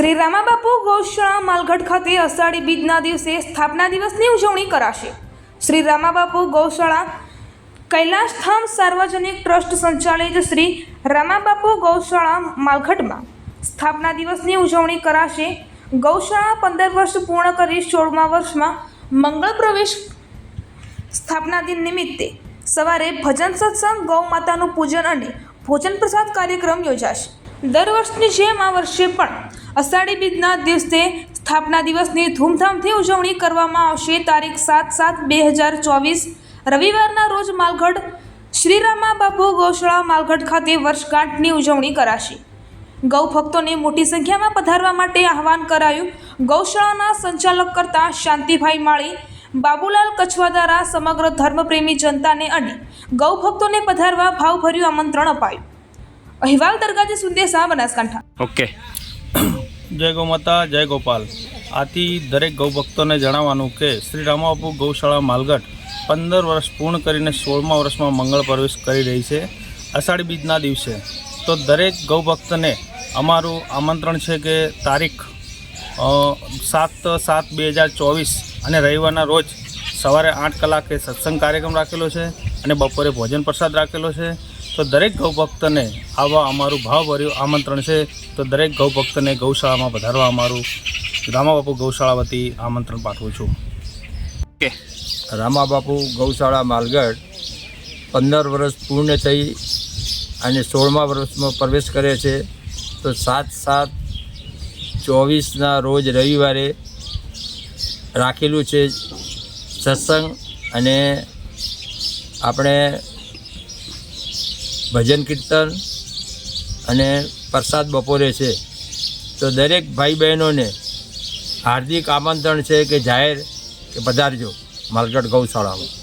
શ્રી રામાબાપુ ગૌશાળા માલગઢ ખાતે અષાઢી બીજના દિવસે સ્થાપના દિવસની ઉજવણી કરાશે. શ્રી રામાબાપુ ગૌશાળા કૈલાસધામ સાર્વજનિક ટ્રસ્ટ સંચાલિત શ્રી રામાબાપુ ગૌશાળા માલગઢમાં સ્થાપના દિવસની ઉજવણી કરાશે. ગૌશાળા પંદર વર્ષ પૂર્ણ કરી સોળમા વર્ષમાં મંગળ પ્રવેશ સ્થાપના દિન નિમિત્તે સવારે ભજન સત્સંગ, ગૌ માતાનું પૂજન અને ભોજન પ્રસાદ કાર્યક્રમ યોજાશે. દર વર્ષની જેમ આ વર્ષે પણ અષાઢી બીજના દિવસે સ્થાપના દિવસની ધૂમધામથી ઉજવણી કરવામાં આવશે. તારીખ સાત સાત બે હજાર ચોવીસ, રવિવારના રોજ માલગઢ શ્રીરામા બાપુ ગૌશાળા માલગઢ ખાતે વર્ષગાંઠની ઉજવણી કરાશે. ગૌ ભક્તોને મોટી સંખ્યામાં પધારવા માટે આહવાન કરાયું. ગૌશાળાના સંચાલક કરતા શાંતિભાઈ માળી, બાબુલાલ કછવાદારા સમગ્ર ધર્મપ્રેમી જનતાને અને ગૌ ભક્તોને પધારવા ભાવભર્યું આમંત્રણ અપાયું. અહેવાલ દરગાજી સુંદેસા બનાસકાંઠા. ઓકે. જય ગૌ માતા જય ગોપાલ. આથી દરેક ગૌ ભક્તોને જણાવવાનું કે શ્રી રામાબાપુ ગૌશાળા માલગઢ પંદર વર્ષ પૂર્ણ કરીને સોળમા વર્ષમાં મંગળ પ્રવેશ કરી રહી છે અષાઢી બીજના દિવસે. તો દરેક ગૌ ભક્તને અમારું આમંત્રણ છે કે તારીખ સાત સાત બે હજાર ચોવીસ અને રવિવારના રોજ સવારે આઠ કલાકે સત્સંગ કાર્યક્રમ રાખેલો છે અને બપોરે ભોજન પ્રસાદ રાખેલો છે. તો દરેક ગૌભક્તને આવવા આવા અમારું ભાવભર્યું આમંત્રણ છે. તો દરેક ગૌભક્તને ગૌશાળામાં વધારવા અમારું રામાબાપુ ગૌશાળા વતી આમંત્રણ પાઠવું છું. ઓકે. રામાબાપુ ગૌશાળા માલગઢ પંદર વર્ષ પૂર્ણ થઈ અને સોળમા વર્ષમાં પ્રવેશ કરે છે. તો સાત સાત ચોવીસના રોજ રવિવારે રાખેલું છે સત્સંગ અને આપણે ભજન કીર્તન અને પ્રસાદ બપોરે છે. તો દરેક ભાઈ બહેનોને હાર્દિક આમંત્રણ છે કે જાહેર કે પધારજો, માલગઢ ગૌશાળામાં.